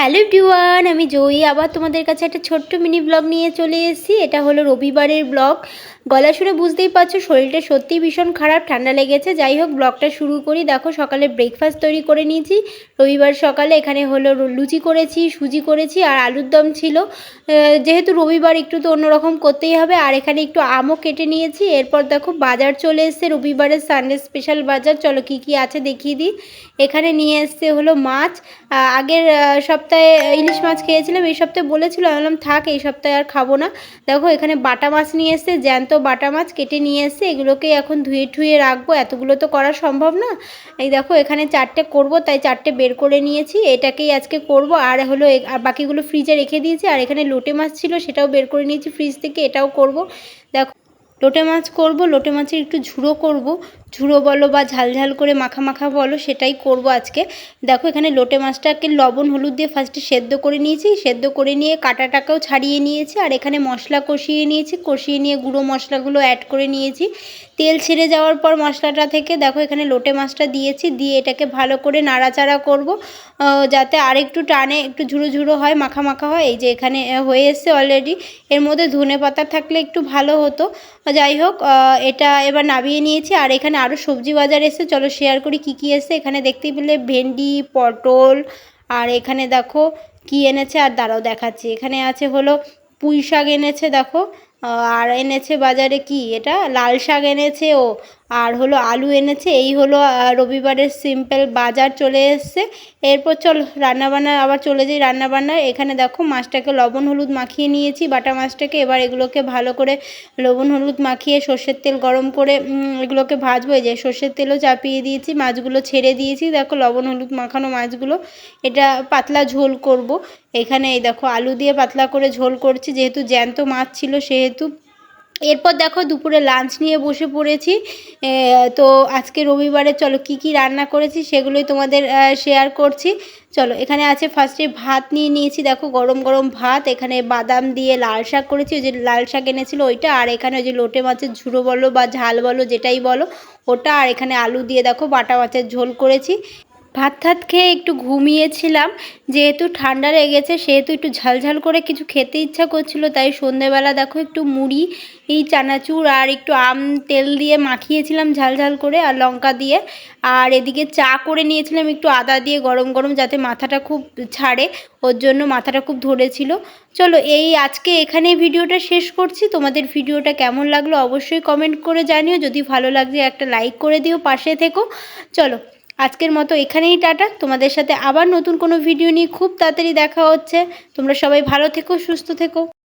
Hello ডিওয়ান আমি জয়ী আবার তোমাদের কাছে একটা ছোট্ট মিনি ব্লগ নিয়ে চলে এসেছি। এটা হলো রবিবারের ব্লগ। গলা শুনে বুঝতেই পারছ শরীরটা সত্যিই ভীষণ খারাপ ঠান্ডা লেগেছে। যাই হোক ব্লগটা শুরু করি। দেখো সকালে ব্রেকফাস্ট তৈরি করে নিয়েছি। রবিবার সকালে এখানে হলো লুচি করেছি সুজি করেছি আর আলুর দম ছিল। যেহেতু রবিবার একটু তো অন্যরকম করতেই হবে। আর এখানে একটু আমও কেটে নিয়েছি। এরপর দেখো বাজার চলে এসছে। রবিবারের সানডে স্পেশাল বাজার। চলো কি কি আছে দেখিয়ে দিই। এখানে নিয়ে এসছে হলো মাছ। আগের আহ, সপ্তাহে ইলিশ মাছ খেয়েছিলাম, এই সপ্তাহে বলেছিল, আমি বললাম, থাক, এই সপ্তাহে আর খাব না। দেখো, এখানে বাটা মাছ নিয়ে এসছে, জ্যান্ত বাটা মাছ কেটে নিয়ে এসছে, এগুলোকে এখন ধুয়ে ঠুয়ে রাখব, এতগুলো তো করা সম্ভব না। এই দেখো, এখানে চারটে করব, তাই চারটে বের করে নিয়েছি, এটাকেই আজকে করব, আর হলো আর বাকিগুলো ফ্রিজে রেখে দিয়েছি, আর এখানে লোটে মাছ ছিল, সেটাও বের করে নিয়েছি ফ্রিজ থেকে, এটাও করব। দেখো, লোটে মাছ করব, লোটে মাছের একটু ঝুড়ো করব ঝুড়ো বলো বা ঝাল ঝাল করে মাখা মাখা বলো, সেটাই করব আজকে। দেখো এখানে লোটে মাছটাকে লবণ, হলুদ দিয়ে ফার্স্টে সেদ্ধ করে নিয়েছি। সেদ্ধ করে নিয়ে কাঁটাটাকেও ছাড়িয়ে নিয়েছি, আর এখানে মশলা কষিয়ে নিয়েছি। কষিয়ে নিয়ে গুঁড়ো মশলাগুলো অ্যাড করে নিয়েছি। তেল ছেড়ে যাওয়ার পর মশলাটা থেকে দেখো এখানে লোটে মাছটা দিয়েছি, দিয়ে এটাকে ভালো করে নাড়াচাড়া করব যাতে আরেকটু টানে, একটু ঝুড়ো ঝুড়ো হয়, মাখা মাখা হয়। এই যে এখানে হয়ে এসছে অলরেডি এর মধ্যে ধনে পাতা থাকলে একটু ভালো হতো। যাই হোক এটা এবার নামিয়ে নিয়েছি, আর এখানে আরও সবজি বাজার এসে চলো শেয়ার করি কি কি এসে এখানে দেখতে পেলে ভেন্ডি, পটল, আর এখানে দেখো কি এনেছে আর দাঁড়াও দেখাচ্ছি। এখানে আছে হলো পুঁই শাক এনেছে, দেখো। আর এনেছে বাজারে কি? এটা লাল শাক এনেছে ও। আর হলো আলু এনেছে, এই হলো রবিবারের সিম্পল বাজার চলে এসছে। এরপর চল, রান্নাবান্না, আবার চলে যাই রান্নাবান্না এখানে দেখো মাছটাকে লবণ, হলুদ মাখিয়ে নিয়েছি, বাটা মাছটাকে। এবার এগুলোকে ভালো করে লবণ, হলুদ মাখিয়ে সর্ষের তেল গরম করে এগুলোকে ভাজবো। এই যে সর্ষের তেলও চাপিয়ে দিয়েছি, মাছগুলো ছেড়ে দিয়েছি। দেখো লবণ, হলুদ মাখানো মাছগুলো, এটা পাতলা ঝোল করব। এখানে এই দেখো আলু দিয়ে পাতলা করে ঝোল করছি, যেহেতু জ্যান্ত মাছ ছিল, সেহেতু এরপর দেখো দুপুরে লাঞ্চ নিয়ে বসে পড়েছি। তো আজকে রবিবারে চলো কি কি রান্না করেছি সেগুলোই তোমাদের শেয়ার করছি। চলো, এখানে আছে ফার্স্টে ভাত নিয়ে নিয়েছি। দেখো গরম গরম ভাত, এখানে বাদাম দিয়ে লাল শাক করেছি। ওই যে লাল শাক এনেছিল ওইটা, আর এখানে ওই যে লোটে মাছের ঝুড়ো বলো বা ঝাল বলো যেটাই বলো, ওটা, আর এখানে আলু দিয়ে দেখো বাটা মাছের ঝোল করেছি। ভাত ঠাত খেয়ে একটু ঘুমিয়েছিলাম। যেহেতু ঠান্ডা লেগেছে, সেহেতু একটু ঝালঝাল করে কিছু খেতে ইচ্ছা করছিল, তাই সন্ধেবেলা দেখো একটু মুড়ি, এই চানাচুর আর একটু আম, তেল দিয়ে মাখিয়েছিলাম ঝালঝাল করে আর লঙ্কা দিয়ে। আর এদিকে চা করে নিয়েছিলাম একটু আদা দিয়ে গরম গরম যাতে মাথাটা খুব ছাড়ে, ওর জন্য মাথাটা খুব ধরেছিল। চলো এই আজকে এখানেই ভিডিওটা শেষ করছি। তোমাদের ভিডিওটা কেমন লাগল অবশ্যই কমেন্ট করে জানিও। যদি ভালো লাগছে একটা লাইক করে দিও, পাশে থেকো। চলো আজকের মতো এখানেই টাটা। তোমাদের সাথে আবার নতুন কোনো ভিডিও নিয়ে খুব তাড়াতাড়ি দেখা হচ্ছে। তোমরা সবাই ভালো থেকো, সুস্থ থেকো।